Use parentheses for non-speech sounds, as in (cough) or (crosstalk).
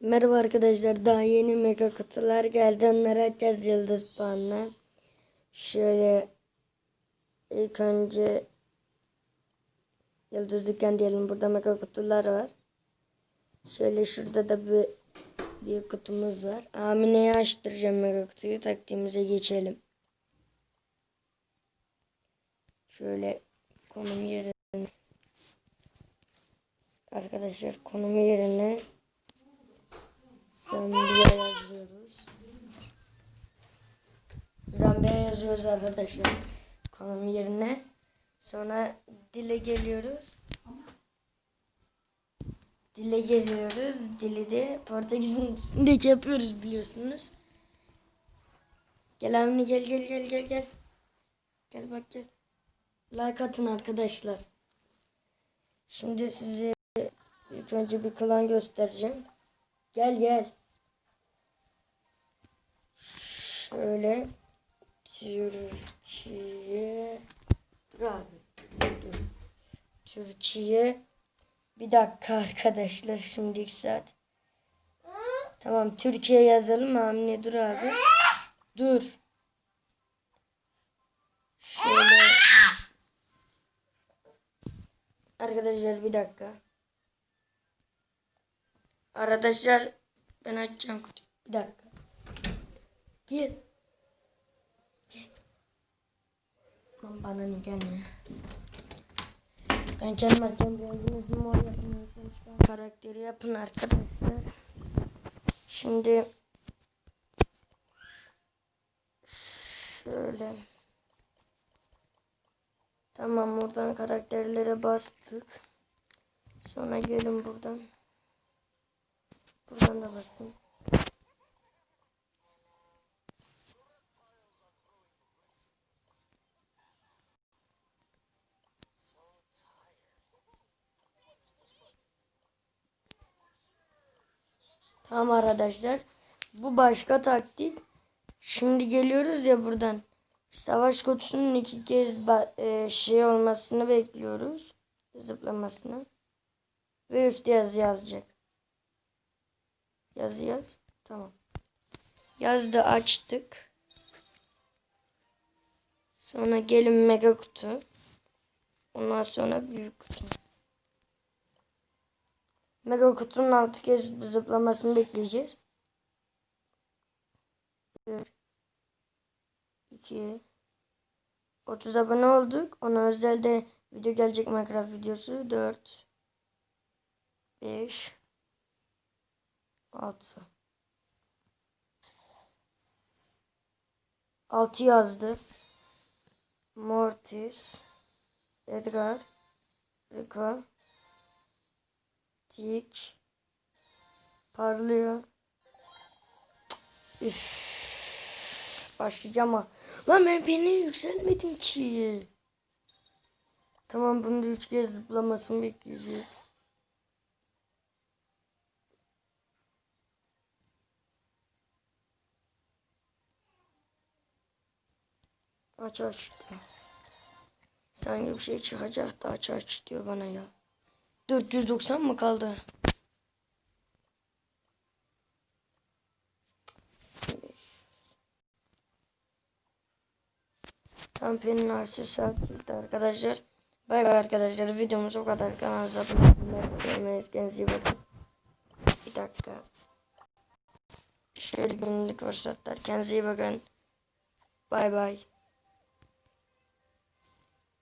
Merhaba arkadaşlar. Daha yeni mega kutular geldi. Onları açacağız yıldız puanla. Şöyle ilk önce yıldız dükkan diyelim. Burada mega kutular var. Şöyle şurada da bir bir kutumuz var. Amine'yi açtıracağım mega kutuyu. Taktiğimize geçelim. Şöyle konum yerine Arkadaşlar konum yerine Zambiya yazıyoruz. Zambiya yazıyoruz arkadaşlar. Konum yerine. Sonra dile geliyoruz. Dile geliyoruz. Dili de Portekiz'in üstündeki (laughs) yapıyoruz biliyorsunuz. Gel Amine gel gel gel gel gel. Gel bak gel. Like atın arkadaşlar. Şimdi size ilk önce bir klan göstereceğim. Gel gel. Şöyle Türkiye Dur abi. Dur. Türkiye bir dakika arkadaşlar şimdi ilk saat. Tamam Türkiye yazalım Amine dur abi. Dur. Şöyle Arkadaşlar bir dakika. Arkadaşlar ben açacağım kutuyu. Bir dakika. Gel. Gel. Aman bana ne gelmiyor. Ben kendim açacağım. Renginizi mor yapın. Karakteri yapın arkadaşlar. Şimdi şöyle Tamam buradan karakterlere bastık. Sonra gelin buradan. Buradan da basın. Tamam arkadaşlar. Bu başka taktik. Şimdi geliyoruz ya buradan. Savaş kutusunun iki kez e, şey olmasını bekliyoruz. Zıplamasını. Ve üst yazı yazacak. Yazı yaz. Tamam. Yazdı açtık. Sonra gelin mega kutu. Ondan sonra büyük kutu. Mega kutunun altı kez zıplamasını bekleyeceğiz. Bir, iki, 30 abone olduk. Ona özel de video gelecek Minecraft videosu. 4, 5, 6. 6 yazdı. Mortis, Edgar, Rico, Tik, parlıyor. Cık, Üf. Başlayacağım ama. Lan ben beni yükselmedim ki. Tamam bunu da üç kez zıplamasını bekleyeceğiz. Aç aç diyor. Sanki bir şey çıkacak da aç aç diyor bana ya. 490 mı kaldı? Kampenin arşı şartıydı arkadaşlar. Bay bay arkadaşlar. Videomuz o kadar. Kanalımıza abone olmayı Kendinize iyi bakın. Bir dakika. Şöyle günlük fırsatlar. Kendinize iyi bakın. Bay bay.